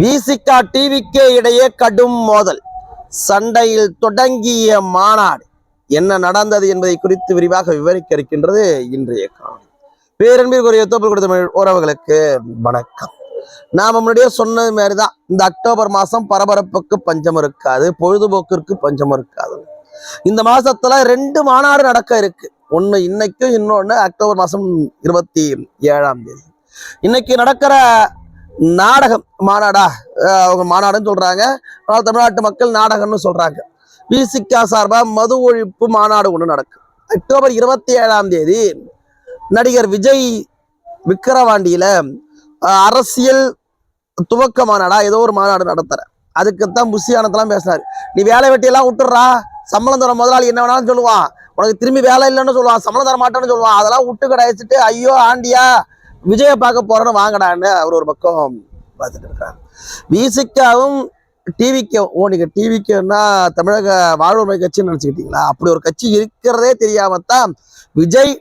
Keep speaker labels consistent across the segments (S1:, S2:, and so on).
S1: விசிகா டிவிக்கு இடையே கடும் மோதல். சண்டையில் தொடங்கிய மாநாடு என்ன நடந்தது என்பதை குறித்து விரிவாக விவரிக்க இருக்கின்றது இன்றைய காலம் பேரன்பிற்குரிய தோப்பு கொடுத்த உறவுகளுக்கு வணக்கம். நாம் முன்னாடியே சொன்னது மாதிரிதான் இந்த அக்டோபர் மாதம் பரபரப்புக்கு பஞ்சம் இருக்காது பொழுதுபோக்கிற்கு பஞ்சம் இருக்காது. இந்த மாசத்துல ரெண்டு மாநாடு நடக்க இருக்கு. ஒன்று இன்னைக்கும் இன்னொன்று அக்டோபர் மாதம் இருபத்தி ஏழாம் தேதி. இன்னைக்கு நடக்கிற நாடகம் மாநாடா? அவங்க மாநாடுன்னு சொல்றாங்க. ஆனால் தமிழ்நாட்டு மக்கள் நாடகம்னு சொல்றாங்க. விசிகா சார்பாக மது ஒழிப்பு மாநாடு ஒன்று நடக்கும். அக்டோபர் இருபத்தி ஏழாம் தேதி நடிகர் விஜய் விக்கிரவாண்டியில அரசியல் துவக்க மாநாடா ஏதோ ஒரு மாநாடு நடத்துற அதுக்குத்தான் புஷியானத்தெல்லாம் பேசினாரு. நீ வேலை வெட்டியெல்லாம் விட்டுறா சம்பளம் தர முதலாளி என்ன வேணாலும் சொல்லுவான். உனக்கு திரும்பி வேலை இல்லைன்னு சொல்லுவான். சம்பளம் தர மாட்டேன்னு சொல்லுவான். அதெல்லாம் விட்டு கடைச்சிட்டு ஐயோ ஆண்டியா விஜய பார்க்க போறேன்னு வாங்கடான்னு அவர் ஒரு பக்கம் பார்த்துட்டு இருக்கிறார் விசிகாவும் டிவிக்கு ஓ நீங்க டிவிக்குன்னா தமிழக வாழ்வுரிமை கட்சின்னு நினைச்சுக்கிட்டீங்களா? அப்படி ஒரு கட்சி இருக்கிறதே தெரியாமத்தான் விஜய்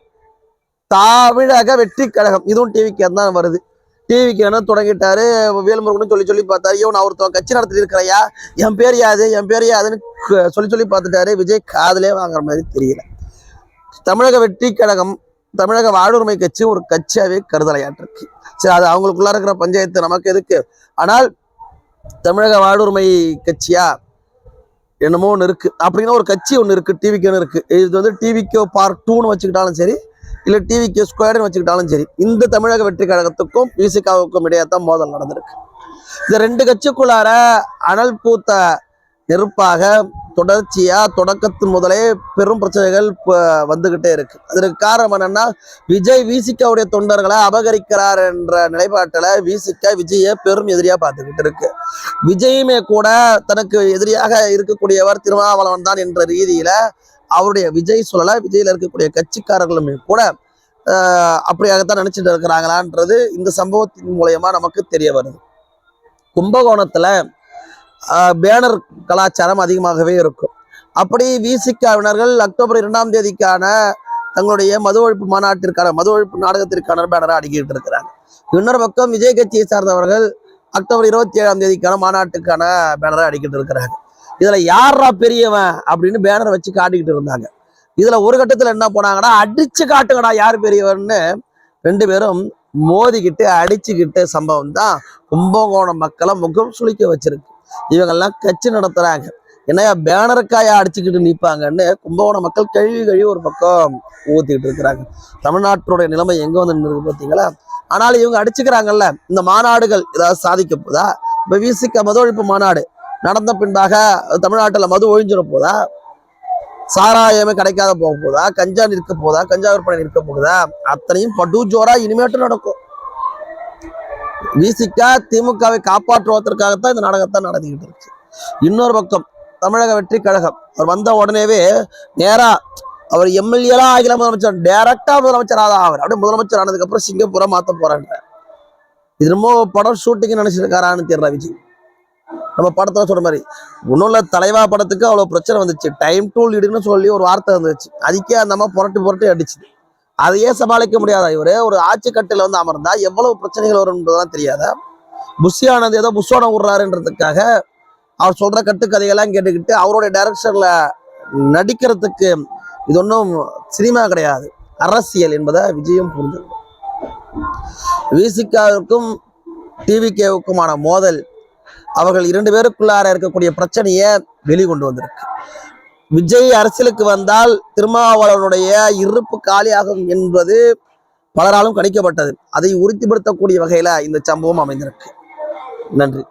S1: தமிழக வெற்றி கழகம் இதுவும் டிவிக்கு தான் வருது. டிவிக்கு என்ன தொடங்கிட்டாரு வேலுமுருகன் சொல்லி சொல்லி பார்த்தாரு ஐயோ நான் ஒருத்தவன் கட்சி நடத்திட்டு இருக்கிறையா என் பேர் யாது என் பேர் யாதுன்னு சொல்லி சொல்லி பார்த்துட்டாரு விஜய் காதலே வாங்குற மாதிரி தெரியல. தமிழக வெற்றி கழகம் தமிழக வாழ்வுரிமை கட்சி ஒரு கட்சியாவே கருதலையாட்டிருக்கு. சரி அது அவங்களுக்குள்ள இருக்கிற பஞ்சாயத்து நமக்கு எதுக்கு? ஆனால் தமிழக வாழ்வுரிமை கட்சியா? என்னமோ ஒன்று இருக்கு. அப்படின்னா ஒரு கட்சி ஒன்று இருக்கு டிவிக்குன்னு இருக்கு. இது வந்து டிவிக்கோ பார்ட் டூன்னு வச்சுக்கிட்டாலும் சரி இல்லை டிவிக்கோ ஸ்கொயர்னு வச்சுக்கிட்டாலும் சரி இந்த தமிழக வெற்றி கழகத்துக்கும் பிசிகாவுக்கும் இடையே தான் மோதல் நடந்திருக்கு. இந்த ரெண்டு கட்சிக்குள்ளார அனல் பூத்த நெருப்பாக தொடர்ச்சியாக தொடக்கத்து முதலே பெரும் பிரச்சனைகள் இப்போ வந்துகிட்டே இருக்கு. அதற்கு காரணம் என்னன்னா விஜய் விசிகாவுடைய தொண்டர்களை அபகரிக்கிறார் என்ற நிலைப்பாட்டில் விசிகா விஜயை பெரும் எதிரியாக பார்த்துக்கிட்டு இருக்கு. விஜயுமே கூட தனக்கு எதிரியாக இருக்கக்கூடியவர் திருமாவளவன் தான் என்ற ரீதியில அவருடைய விஜய் சொல்லல விஜயில இருக்கக்கூடிய கட்சிக்காரர்களுமே கூட அப்படியாகத்தான் நினைச்சிட்டு இருக்கிறாங்களான்றது இந்த சம்பவத்தின் மூலயமா நமக்கு தெரிய வருது. கும்பகோணத்துல பேனர் கலாச்சாரம் அதிகமாகவே இருக்கும். அப்படி விசிகாவினர்கள் அக்டோபர் இரண்டாம் தேதிக்கான தங்களுடைய மது ஒழிப்பு மாநாட்டிற்கான மது ஒழிப்பு நாடகத்திற்கான பேனரை அடிக்கிட்டு இருக்கிறாங்க. இன்னொரு பக்கம் விஜய் கட்சியை சார்ந்தவர்கள் அக்டோபர் இருபத்தி ஏழாம் தேதிக்கான மாநாட்டுக்கான பேனரை அடிக்கிட்டு இருக்கிறாங்க. இதில் யாரா பெரியவன் அப்படின்னு பேனர் வச்சு காட்டிக்கிட்டு இருந்தாங்க. இதில் ஒரு கட்டத்தில் என்ன போனாங்கன்னா அடிச்சு காட்டுங்கடா யார் பெரியவன்னு ரெண்டு பேரும் மோதிக்கிட்டு அடிச்சுக்கிட்டு சம்பவம் தான் கும்பகோணம் மக்களை முகம் சுளிக்க வச்சிருக்கு. இவங்கெல்லாம் கட்சி நடத்துறாங்க. என்னையா பேனருக்காயா அடிச்சுக்கிட்டு நிற்பாங்கன்னு கும்பகோணம் மக்கள் கழுவி கழுவி ஒரு பக்கம் ஊத்திக்கிட்டு இருக்கிறாங்க. தமிழ்நாட்டுடைய நிலைமை எங்க வந்து நின்று பார்த்தீங்களா? ஆனாலும் இவங்க அடிச்சுக்கிறாங்கல்ல இந்த மாநாடுகள் ஏதாவது சாதிக்க போதா? இப்ப விசிக்க மது ஒழிப்பு மாநாடு நடந்த பின்பாக தமிழ்நாட்டுல மது ஒழிஞ்சிட போதா? சாராயமே கிடைக்காத போக போதா? கஞ்சா நிற்க போதா? கஞ்சா விற்பனை நிற்க போகுதா? அத்தனையும் படு ஜோரா நடக்கும். விசிகா திமுகவை காப்பாற்றுவதற்காகத்தான் இந்த நாடகத்தான் நடந்துகிட்டு இருக்கு. இன்னொரு பக்கம் தமிழக வெற்றி கழகம் அவர் வந்த உடனேவே நேரா அவர் எம்எல்ஏலாம் ஆகல முதலமைச்சர் டேரக்டா முதலமைச்சர் ஆதா அவர் அப்படியே முதலமைச்சர் ஆனதுக்கு அப்புறம் மாற்ற மாத்த போறாங்க இது ரொம்ப படம் ஷூட்டிங் நினைச்சிருக்காரான்னு தெரியல விஜய். நம்ம படத்துல சொல்ற மாதிரி. ஒன்றும் இல்லை தலைவா படத்துக்கு அவ்வளோ பிரச்சனை வந்துச்சு. டைம் டூல் இடுன்னு சொல்லி ஒரு வார்த்தை வந்துச்சு. அதுக்கே அந்த அம்மா புரட்டி புரட்டி அடிச்சுது. அதையே சமாளிக்க முடியாதா இவர்? ஒரு ஆட்சி கட்டில் வந்து அமர்ந்தா எவ்வளவு பிரச்சனைகள் வரும் என்பதெல்லாம் தெரியாத? புஷியானது ஏதோ புஷோட விடுறாருன்றதுக்காக அவர் சொல்ற கட்டுக்கதையெல்லாம் கேட்டுக்கிட்டு அவருடைய டைரக்ஷன்ல நடிக்கிறதுக்கு இது ஒன்றும் சினிமா கிடையாது. அரசியல் என்பதை விஜயம் புரிஞ்சுக்கணும் விசிகாவிற்கும் டிவிகேவுக்குமான மோதல் அவர்கள் இரண்டு பேருக்குள்ளார இருக்கக்கூடிய பிரச்சனையை வெளிக்கொண்டு வந்திருக்கு. விஜய் அரசியலுக்கு வந்தால் திருமாவளவனுடைய இருப்பு காலியாகும் என்பது பலராலும் கணிக்கப்பட்டது. அதை உறுதிப்படுத்தக்கூடிய வகையில இந்த சம்பவம் அமைந்திருக்கு. நன்றி.